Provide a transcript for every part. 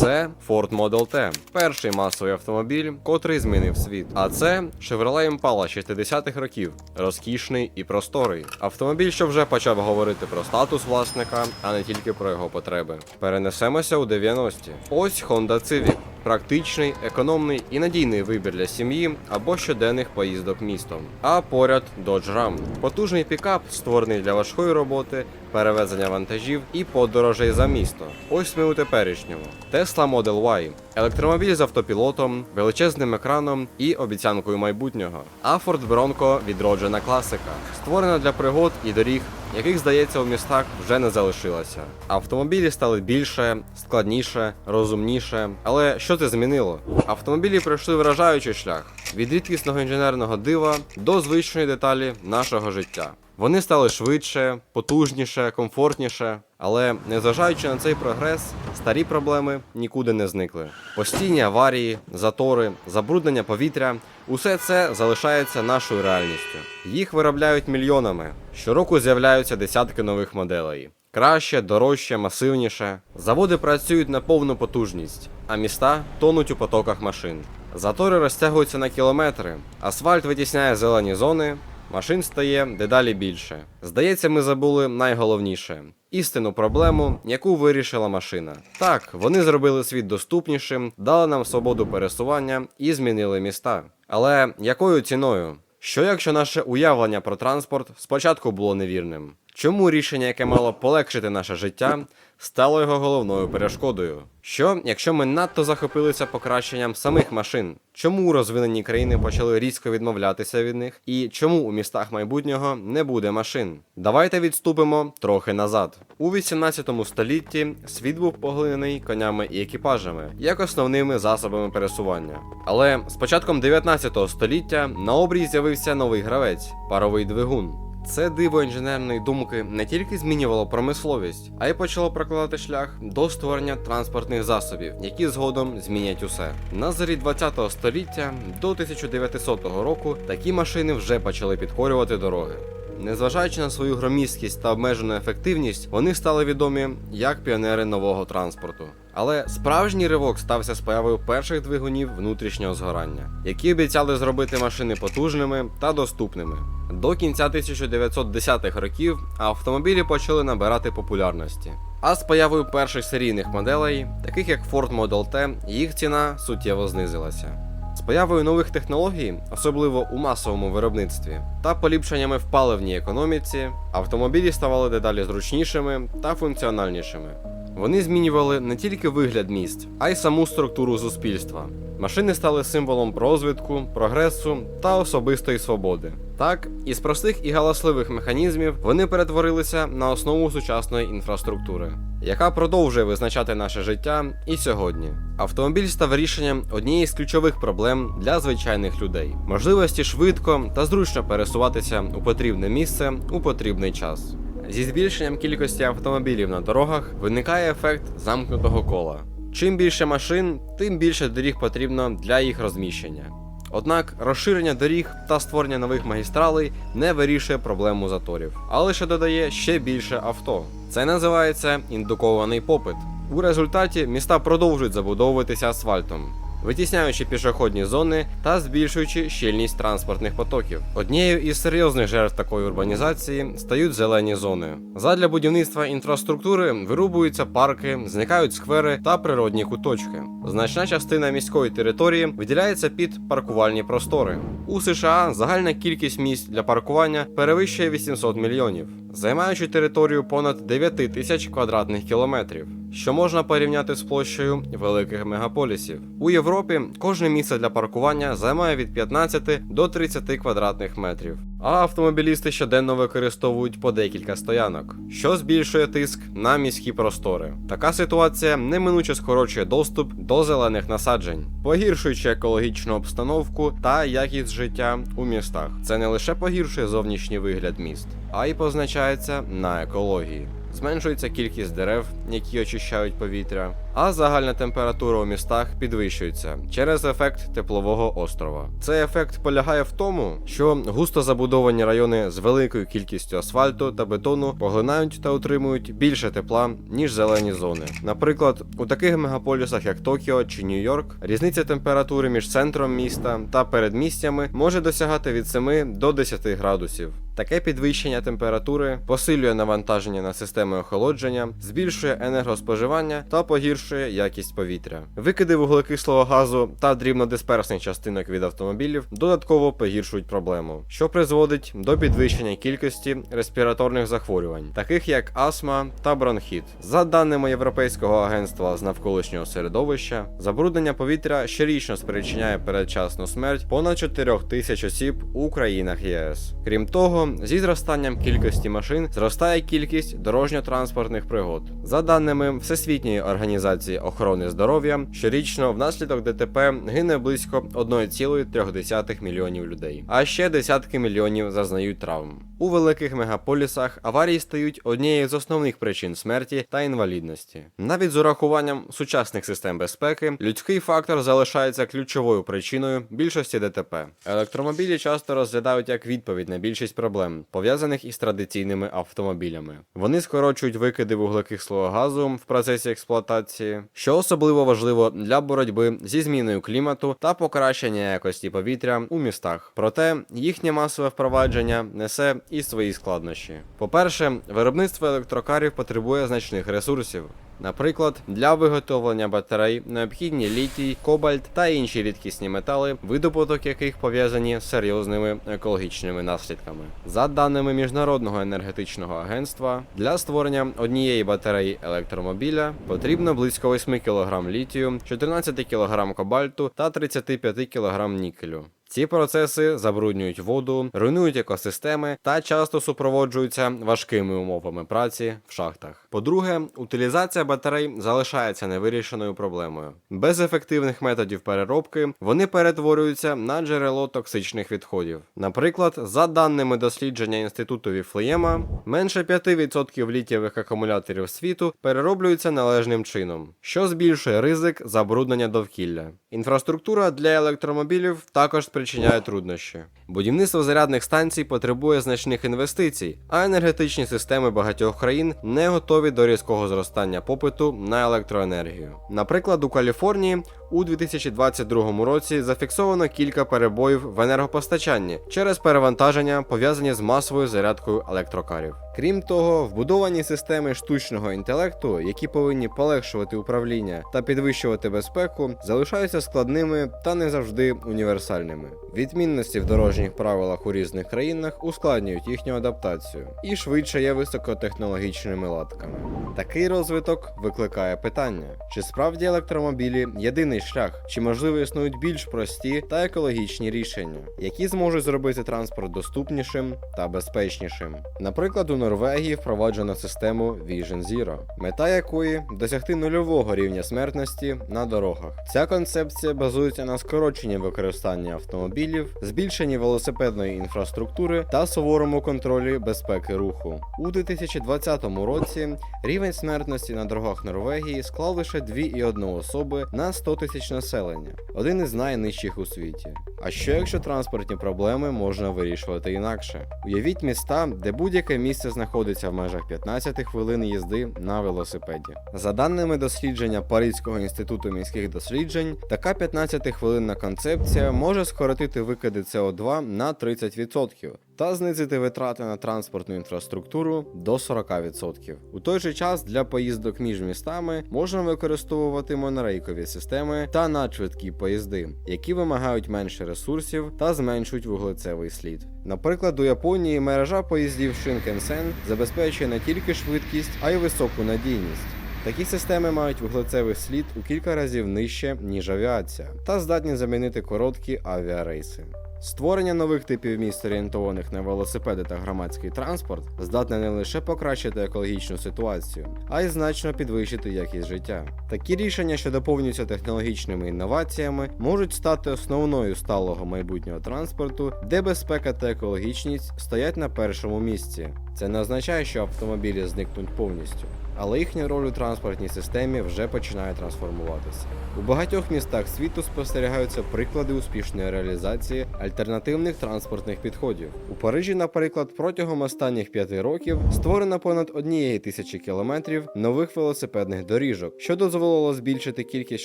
Це Ford Model T, перший масовий автомобіль, котрий змінив світ. А це Chevrolet Impala 60-х років, розкішний і просторий. Автомобіль, що вже почав говорити про статус власника, а не тільки про його потреби. Перенесемося у 90-ті. Ось Honda Civic. Практичний, економний і надійний вибір для сім'ї або щоденних поїздок містом. А поряд Dodge Ram. Потужний пікап, створений для важкої роботи, перевезення вантажів і подорожей за місто. Ось ми у теперішньому. Tesla Model Y. Електромобіль з автопілотом, величезним екраном і обіцянкою майбутнього. А Ford Bronco відроджена класика, створена для пригод і доріг, яких, здається, у містах вже не залишилося. Автомобілі стали більше, складніше, розумніше. Але що це змінило? Автомобілі пройшли вражаючий шлях від рідкісного інженерного дива до звичної деталі нашого життя. Вони стали швидше, потужніше, комфортніше, але незважаючи на цей прогрес, старі проблеми нікуди не зникли. Постійні аварії, затори, забруднення повітря усе це залишається нашою реальністю. Їх виробляють мільйонами. Щороку з'являються десятки нових моделей. Краще, дорожче, масивніше. Заводи працюють на повну потужність, а міста тонуть у потоках машин. Затори розтягуються на кілометри, асфальт витісняє зелені зони, машин стає дедалі більше. Здається, ми забули найголовніше істинну проблему, яку вирішила машина. Так, вони зробили світ доступнішим, дали нам свободу пересування і змінили міста. Але якою ціною? Що якщо наше уявлення про транспорт спочатку було невірним? Чому рішення, яке мало полегшити наше життя, стало його головною перешкодою? Що, якщо ми надто захопилися покращенням самих машин? Чому розвинені країни почали різко відмовлятися від них? І чому у містах майбутнього не буде машин? Давайте відступимо трохи назад. У 18 столітті світ був поглинений конями і екіпажами, як основними засобами пересування. Але з початком 19 століття на обрій з'явився новий гравець паровий двигун. Це диво інженерної думки не тільки змінювало промисловість, а й почало прокладати шлях до створення транспортних засобів, які згодом змінять усе. На зарі 20 століття до 1900 року такі машини вже почали підкорювати дороги. Незважаючи на свою громісткість та обмежену ефективність, вони стали відомі як піонери нового транспорту. Але справжній ривок стався з появою перших двигунів внутрішнього згорання, які обіцяли зробити машини потужними та доступними. До кінця 1910-х років автомобілі почали набирати популярності. А з появою перших серійних моделей, таких як Ford Model T, їх ціна суттєво знизилася. Появою нових технологій, особливо у масовому виробництві, та поліпшеннями в паливній економіці, автомобілі ставали дедалі зручнішими та функціональнішими. Вони змінювали не тільки вигляд міст, а й саму структуру суспільства. Машини стали символом розвитку, прогресу та особистої свободи. Так, із простих і галасливих механізмів вони перетворилися на основу сучасної інфраструктури, яка продовжує визначати наше життя і сьогодні. Автомобіль став рішенням однієї з ключових проблем для звичайних людей: можливості швидко та зручно пересуватися у потрібне місце у потрібний час. Зі збільшенням кількості автомобілів на дорогах виникає ефект замкнутого кола. Чим більше машин, тим більше доріг потрібно для їх розміщення. Однак розширення доріг та створення нових магістралей не вирішує проблему заторів, а лише додає ще більше авто. Це називається індукований попит. У результаті міста продовжують забудовуватися асфальтом, витісняючи пішохідні зони та збільшуючи щільність транспортних потоків. Однією із серйозних жертв такої урбанізації стають зелені зони. Задля будівництва інфраструктури вирубуються парки, зникають сквери та природні куточки. Значна частина міської території виділяється під паркувальні простори. У США загальна кількість місць для паркування перевищує 800 мільйонів, займаючи територію понад 9 тисяч квадратних кілометрів, що можна порівняти з площею великих мегаполісів. У Європі кожне місце для паркування займає від 15 до 30 квадратних метрів. А автомобілісти щоденно використовують по декілька стоянок, що збільшує тиск на міські простори. Така ситуація неминуче скорочує доступ до зелених насаджень, погіршуючи екологічну обстановку та якість життя у містах. Це не лише погіршує зовнішній вигляд міст, а й позначається на екології. Зменшується кількість дерев, які очищають повітря, а загальна температура у містах підвищується через ефект теплового острова. Цей ефект полягає в тому, що густо забудовані райони з великою кількістю асфальту та бетону поглинають та утримують більше тепла, ніж зелені зони. Наприклад, у таких мегаполісах, як Токіо чи Нью-Йорк, різниця температури між центром міста та передмістями може досягати від 7 до 10 градусів. Таке підвищення температури посилює навантаження на системи охолодження, збільшує енергоспоживання та погіршує якість повітря. Викиди вуглекислого газу та дрібнодисперсних частинок від автомобілів додатково погіршують проблему, що призводить до підвищення кількості респіраторних захворювань, таких як астма та бронхіт. За даними Європейського агентства з навколишнього середовища, забруднення повітря щорічно спричиняє передчасну смерть понад 4 тисяч осіб у країнах ЄС. Крім того, зі зростанням кількості машин зростає кількість дорожньо-транспортних пригод. За даними Всесвітньої організації охорони здоров'я, щорічно внаслідок ДТП гине близько 1,3 мільйонів людей, а ще десятки мільйонів зазнають травм. У великих мегаполісах аварії стають однією з основних причин смерті та інвалідності. Навіть з урахуванням сучасних систем безпеки, людський фактор залишається ключовою причиною більшості ДТП. Електромобілі часто розглядають як відповідь на більшість проблем, пов'язаних із традиційними автомобілями. Вони скорочують викиди вуглекислого газу в процесі експлуатації, що особливо важливо для боротьби зі зміною клімату та покращення якості повітря у містах. Проте їхнє масове впровадження несе і свої складнощі. По-перше, виробництво електрокарів потребує значних ресурсів. Наприклад, для виготовлення батарей необхідні літій, кобальт та інші рідкісні метали, видобуток яких пов'язані з серйозними екологічними наслідками. За даними Міжнародного енергетичного агентства, для створення однієї батареї електромобіля потрібно близько 8 кг літію, 14 кг кобальту та 35 кг нікелю. Ці процеси забруднюють воду, руйнують екосистеми та часто супроводжуються важкими умовами праці в шахтах. По-друге, утилізація батарей залишається невирішеною проблемою. Без ефективних методів переробки вони перетворюються на джерело токсичних відходів. Наприклад, за даними дослідження інституту Віфлеєма, менше 5% літієвих акумуляторів світу перероблюються належним чином, що збільшує ризик забруднення довкілля. Інфраструктура для електромобілів також спричиняє труднощі. Будівництво зарядних станцій потребує значних інвестицій, а енергетичні системи багатьох країн не готові до різкого зростання попиту на електроенергію. Наприклад, у Каліфорнії у 2022 році зафіксовано кілька перебоїв в енергопостачанні через перевантаження, пов'язані з масовою зарядкою електрокарів. Крім того, вбудовані системи штучного інтелекту, які повинні полегшувати управління та підвищувати безпеку, залишаються складними та не завжди універсальними. Відмінності в дорожніх правилах у різних країнах ускладнюють їхню адаптацію і швидше є високотехнологічними латками. Такий розвиток викликає питання: чи справді електромобілі єдиний шлях, чи можливо існують більш прості та екологічні рішення, які зможуть зробити транспорт доступнішим та безпечнішим. Наприклад, у Норвегії впроваджено систему Vision Zero, мета якої досягти нульового рівня смертності на дорогах. Ця концепція базується на скороченні використання автомобілів, збільшенні велосипедної інфраструктури та суворому контролі безпеки руху. У 2020 році рівень смертності на дорогах Норвегії склав лише 2,1 особи на 100 тисяч населення, один із найнижчих у світі. А що якщо транспортні проблеми можна вирішувати інакше? Уявіть міста, де будь-яке знаходиться в межах 15 хвилин їзди на велосипеді. За даними дослідження Паризького інституту міських досліджень, така 15-хвилинна концепція може скоротити викиди СО2 на 30% та знизити витрати на транспортну інфраструктуру до 40%. У той же час для поїздок між містами можна використовувати монорейкові системи та надшвидкі поїзди, які вимагають менше ресурсів та зменшують вуглецевий слід. Наприклад, у Японії мережа поїздів Shinkansen забезпечує не тільки швидкість, а й високу надійність. Такі системи мають вуглецевий слід у кілька разів нижче, ніж авіація, та здатні замінити короткі авіарейси. Створення нових типів міст, орієнтованих на велосипеди та громадський транспорт, здатне не лише покращити екологічну ситуацію, а й значно підвищити якість життя. Такі рішення, що доповнюються технологічними інноваціями, можуть стати основною сталого майбутнього транспорту, де безпека та екологічність стоять на першому місці. Це не означає, що автомобілі зникнуть повністю, але їхня роль у транспортній системі вже починає трансформуватися. У багатьох містах світу спостерігаються приклади успішної реалізації альтернативних транспортних підходів. У Парижі, наприклад, протягом останніх п'яти років створено понад однієї тисячі кілометрів нових велосипедних доріжок, що дозволило збільшити кількість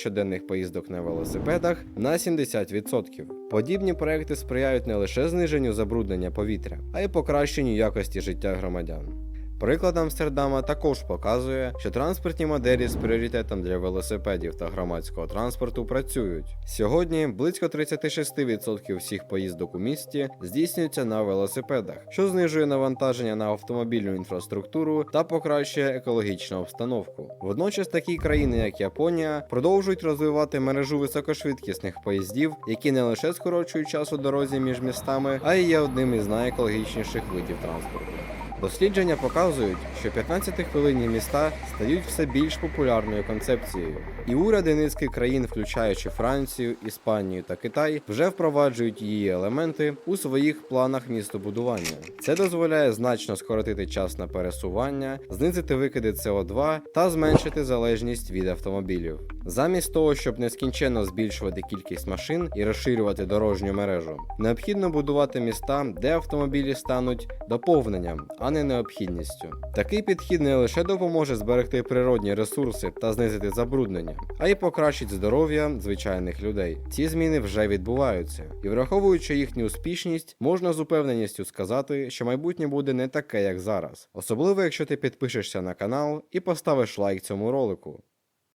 щоденних поїздок на велосипедах на 70%. Подібні проекти сприяють не лише зниженню забруднення повітря, а й покращенню якості життя громадян. Приклад Амстердама також показує, що транспортні моделі з пріоритетом для велосипедів та громадського транспорту працюють. Сьогодні близько 36% всіх поїздок у місті здійснюються на велосипедах, що знижує навантаження на автомобільну інфраструктуру та покращує екологічну обстановку. Водночас такі країни, як Японія, продовжують розвивати мережу високошвидкісних поїздів, які не лише скорочують час у дорозі між містами, а й є одним із найекологічніших видів транспорту. Дослідження показують, що 15-хвилинні міста стають все більш популярною концепцією, і уряди низки країн, включаючи Францію, Іспанію та Китай, вже впроваджують її елементи у своїх планах містобудування. Це дозволяє значно скоротити час на пересування, знизити викиди СО2 та зменшити залежність від автомобілів. Замість того, щоб нескінченно збільшувати кількість машин і розширювати дорожню мережу, необхідно будувати міста, де автомобілі стануть доповненням, а не необхідністю. Такий підхід не лише допоможе зберегти природні ресурси та знизити забруднення, а й покращить здоров'я звичайних людей. Ці зміни вже відбуваються, і враховуючи їхню успішність, можна з упевненістю сказати, що майбутнє буде не таке, як зараз, особливо якщо ти підпишешся на канал і поставиш лайк цьому ролику.